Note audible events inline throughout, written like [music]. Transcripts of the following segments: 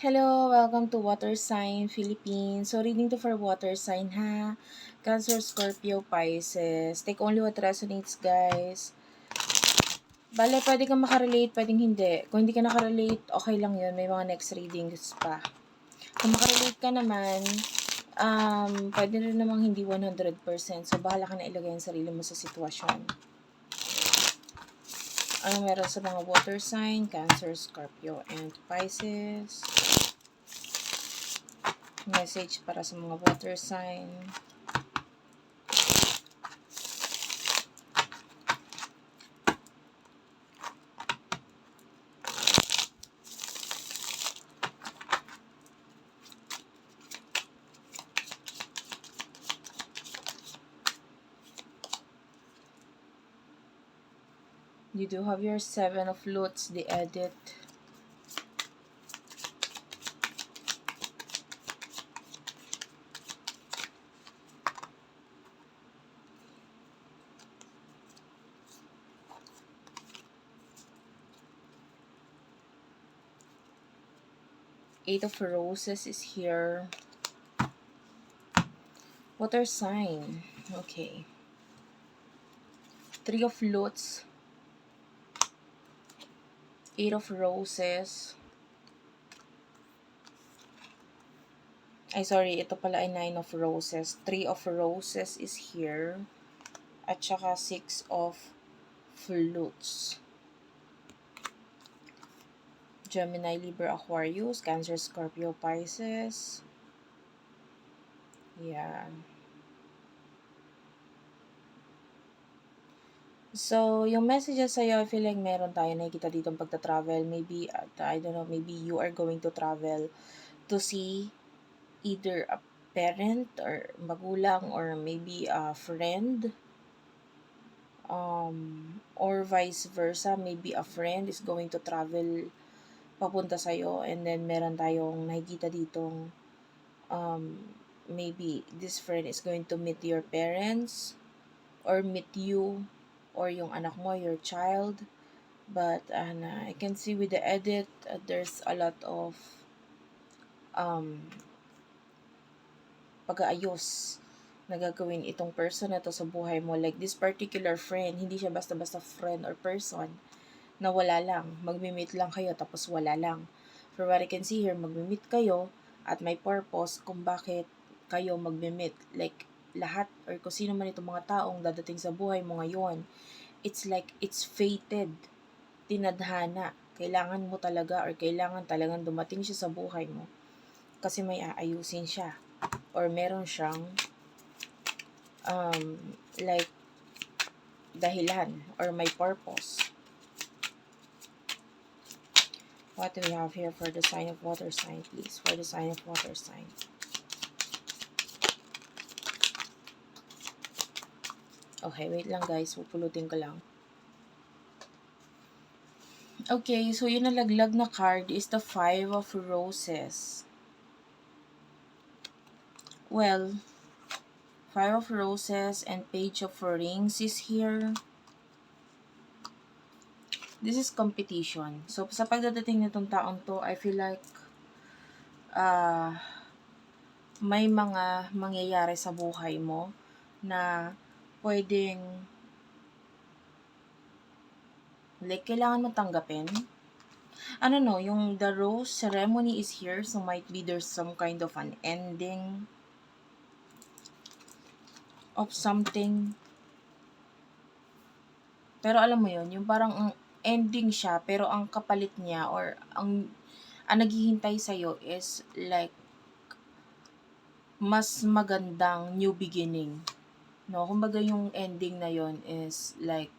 Hello, welcome to Water Sign Philippines. So, reading to for Water Sign ha. Cancer, Scorpio, Pisces. Take only what resonates, guys. Bale, pwede kang makarelate, pwedeng hindi. Kung hindi ka nakarelate, okay lang yun. May mga next readings pa. Kung makarelate ka naman, um, pwede rin namang hindi 100%. So, bahala ka na ilagay ang sarili mo sa sitwasyon. Ano meron sa mga water sign, Cancer, Scorpio, and Pisces. Message para sa mga water sign. You do have your seven of flutes, the edit. Eight of Roses is here. Water sign. Okay. Three of Flutes. Eight of Roses. Ay, sorry. Ito pala ay Nine of Roses. Three of Roses is here. At saka Six of Flutes. Gemini, Libra, Aquarius, Cancer, Scorpio, Pisces. Yeah. So, yung messages sa'yo, I feel like meron tayo nakikita dito pagta-travel. Maybe, uh, I don't know, maybe you are going to travel to see either a parent or magulang or maybe a friend. Um, or vice versa, maybe a friend is going to travel papunta sa'yo and then meron tayong nakikita ditong um, maybe this friend is going to meet your parents or meet you or yung anak mo, your child. But uh, I can see with the edit, uh, there's a lot of um, pag-aayos na gagawin itong person na to sa buhay mo. Like this particular friend, hindi siya basta-basta friend or person na wala lang. Magmi-meet lang kayo tapos wala lang. For what I can see here, magmi-meet kayo at may purpose kung bakit kayo magmi-meet. Like lahat or kung sino man itong mga taong dadating sa buhay mo ngayon, it's like it's fated, tinadhana. Kailangan mo talaga or kailangan talagang dumating siya sa buhay mo kasi may aayusin siya or meron siyang um, like dahilan or may purpose. What do we have here for the sign of water sign, please? For the sign of water sign. Okay, wait lang guys. Pupulutin ko lang. Okay, so yung nalaglag na card is the Five of Roses. Well, Five of Roses and Page of Rings is here. This is competition. So, sa pagdadating nitong taong to, I feel like uh, may mga mangyayari sa buhay mo na pwedeng like kailangan mo tanggapin. Ano no, yung the rose ceremony is here so might be there's some kind of an ending of something. Pero alam mo yon yung parang ang ending siya pero ang kapalit niya or ang ang naghihintay sa iyo is like mas magandang new beginning No, kumbaga yung ending na yon is like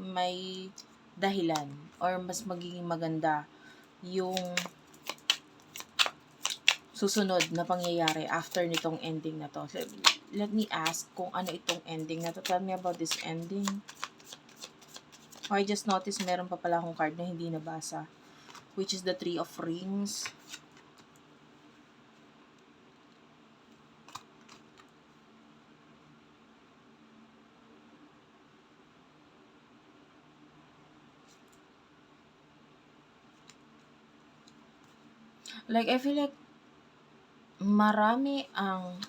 may dahilan or mas magiging maganda yung susunod na pangyayari after nitong ending na to. Let, let me ask kung ano itong ending na to. Tell me about this ending. I just noticed meron pa pala akong card na hindi nabasa. Which is the Three of Rings. Like, I feel like marami ang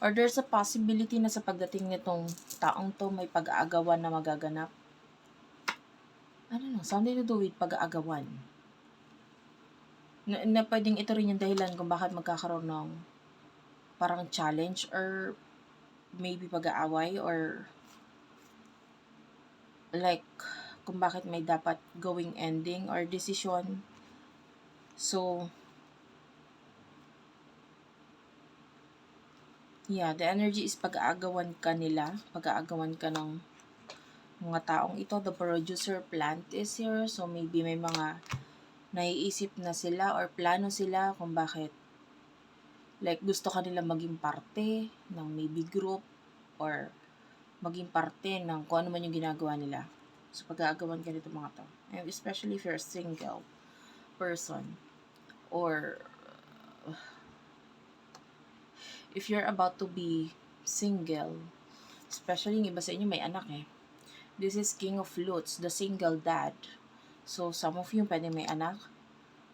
or there's a possibility na sa pagdating nitong taong to may pag-aagawan na magaganap. I don't know, something to do with pag-aagawan. Na, na pwedeng ito rin yung dahilan kung bakit magkakaroon ng parang challenge or maybe pag-aaway or like kung bakit may dapat going ending or decision. So, yeah, the energy is pag-aagawan ka nila, pag-aagawan ka ng mga taong ito. The producer plant is here, so maybe may mga naiisip na sila or plano sila kung bakit like gusto ka nila maging parte ng maybe group or maging parte ng kung ano man yung ginagawa nila. So, pag-aagawan ka nito mga to. And especially if you're a single person or if you're about to be single, especially yung iba sa inyo may anak eh. This is King of Flutes, the single dad. So, some of you pwede may anak,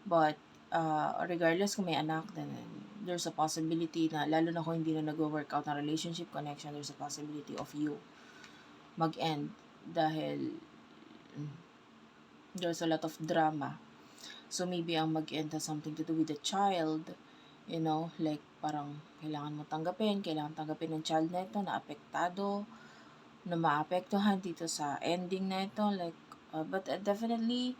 but uh, regardless kung may anak, then there's a possibility na, lalo na kung hindi na nag-work out na relationship connection, there's a possibility of you mag-end dahil mm, there's a lot of drama. So, maybe ang mag-end has something to do with the child, you know, like parang kailangan mo tanggapin, kailangan tanggapin ng child na ito na apektado, na maapektuhan dito sa ending na ito, like, uh, but uh, definitely,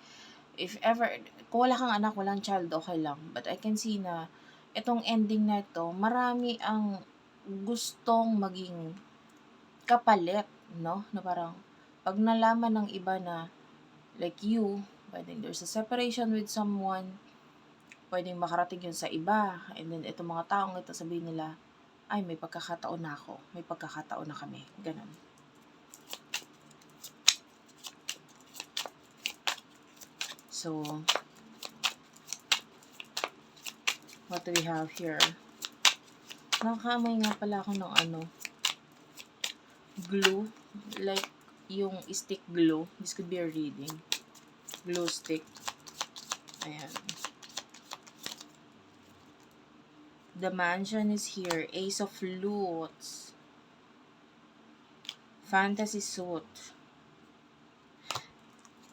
if ever, kung wala kang anak, walang child, okay lang. But I can see na itong ending na ito, marami ang gustong maging kapalit, no? Na parang, pag nalaman ng iba na, like you, pwedeng there's a separation with someone, pwedeng makarating yun sa iba, and then itong mga taong ito sabihin nila, ay, may pagkakataon na ako, may pagkakataon na kami, ganun. So, what do we have here? Nakakamay nga pala ako ng ano, glue, like yung stick glue. This could be a reading. Glue stick. Ayan. The mansion is here. Ace of Flutes. Fantasy suit.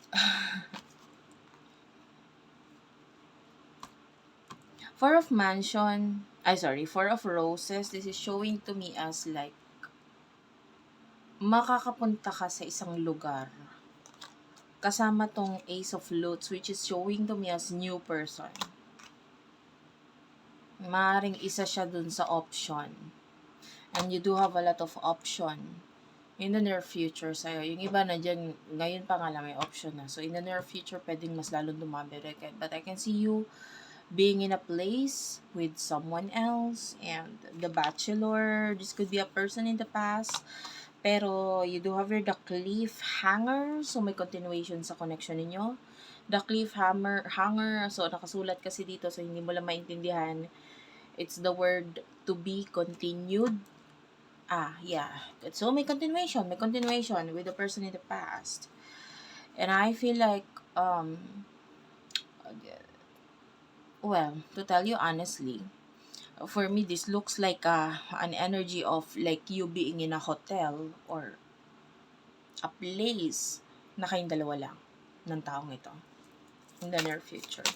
[laughs] Four of mansion. I sorry, four of roses. This is showing to me as like makakapunta ka sa isang lugar kasama tong Ace of Lutes which is showing to me as new person. Maaring isa siya dun sa option. And you do have a lot of option in the near future sa'yo. Yung iba na dyan, ngayon pa nga lang may option na. So, in the near future, pwedeng mas lalong dumami. But I can see you being in a place with someone else and the bachelor. This could be a person in the past. Pero you do have your the cliffhanger. So, may continuation sa connection ninyo. The cliffhanger, hanger, so nakasulat kasi dito so hindi mo lang maintindihan. It's the word to be continued. Ah, yeah. So, may continuation. May continuation with the person in the past. And I feel like, um, well, to tell you honestly, for me, this looks like a, an energy of like you being in a hotel or a place na kayong dalawa lang ng taong ito in the near future.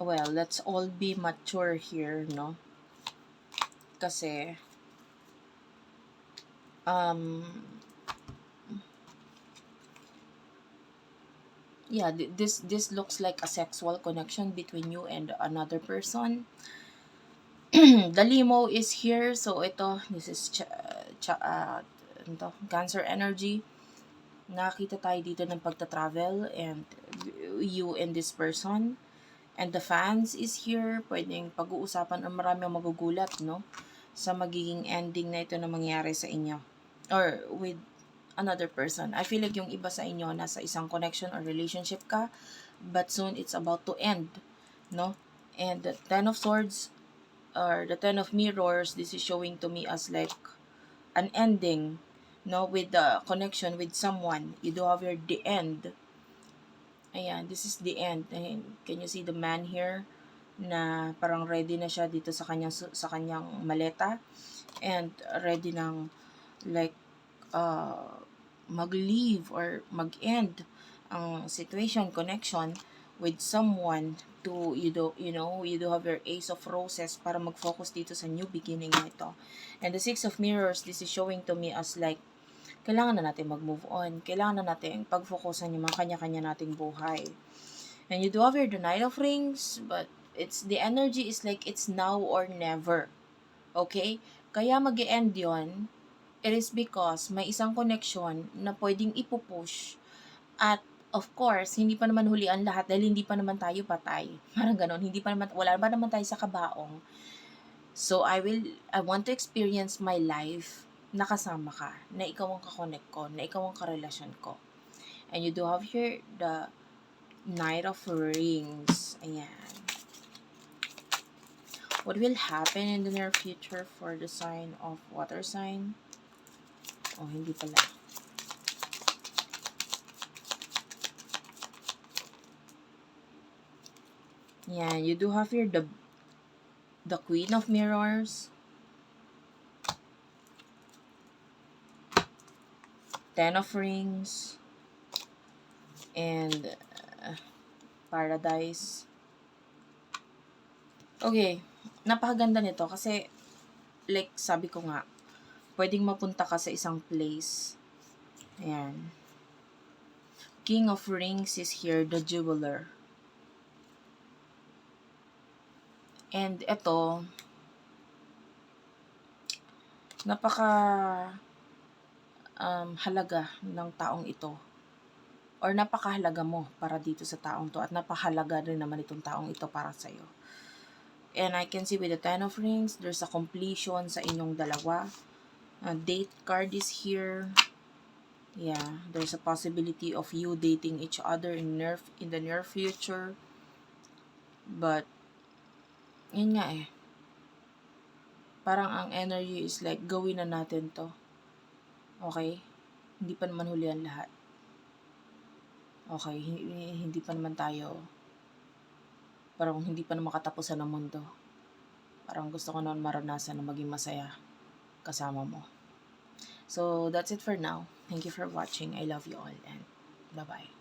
Well, let's all be mature here, no? Kasi, um, yeah, th- this this looks like a sexual connection between you and another person. [clears throat] the limo is here, so ito, this is ch- ch- uh, ano to, cancer energy. Nakita tayo dito ng pagta-travel and you and this person. And the fans is here. Pwedeng pag-uusapan o marami ang magugulat, no? Sa magiging ending na ito na mangyari sa inyo. Or with another person. I feel like yung iba sa inyo nasa isang connection or relationship ka, but soon it's about to end, no? And the Ten of Swords or the Ten of Mirrors, this is showing to me as like an ending, no, with the connection with someone. You do have your the end. Ayan, this is the end. Ayan, can you see the man here? Na parang ready na siya dito sa kanyang sa kanyang maleta and ready nang like uh, mag-leave or mag-end ang situation, connection with someone to you do you know you do have your ace of roses para mag-focus dito sa new beginning na ito. And the six of mirrors this is showing to me as like kailangan na natin mag-move on. Kailangan na natin pag-focusan yung mga kanya-kanya nating buhay. And you do have your the knight of rings but it's the energy is like it's now or never. Okay? Kaya mag end yon it is because may isang connection na pwedeng ipupush at of course, hindi pa naman huli ang lahat dahil hindi pa naman tayo patay. [laughs] Parang ganon, hindi pa naman, wala pa naman tayo sa kabaong. So, I will, I want to experience my life na kasama ka, na ikaw ang kakonek ko, na ikaw ang karelasyon ko. And you do have here the Knight of Rings. Ayan. What will happen in the near future for the sign of water sign? Oh, hindi pala. Yeah, you do have here the the Queen of Mirrors. Ten of Rings. And uh, Paradise. Okay, napakaganda nito kasi like sabi ko nga, pwedeng mapunta ka sa isang place. Ayan. King of Rings is here, the jeweler. And ito, napaka um, halaga ng taong ito. Or napakahalaga mo para dito sa taong to. At napahalaga rin naman itong taong ito para sa'yo. And I can see with the Ten of Rings, there's a completion sa inyong dalawa. A date card is here. Yeah, there's a possibility of you dating each other in near in the near future. But yun nga eh. Parang ang energy is like, gawin na natin to. Okay? Hindi pa naman huli ang lahat. Okay, hindi, pa naman tayo, parang hindi pa naman katapusan ng mundo. Parang gusto ko naman maranasan na maging masaya kasama mo. So, that's it for now. Thank you for watching. I love you all and bye-bye.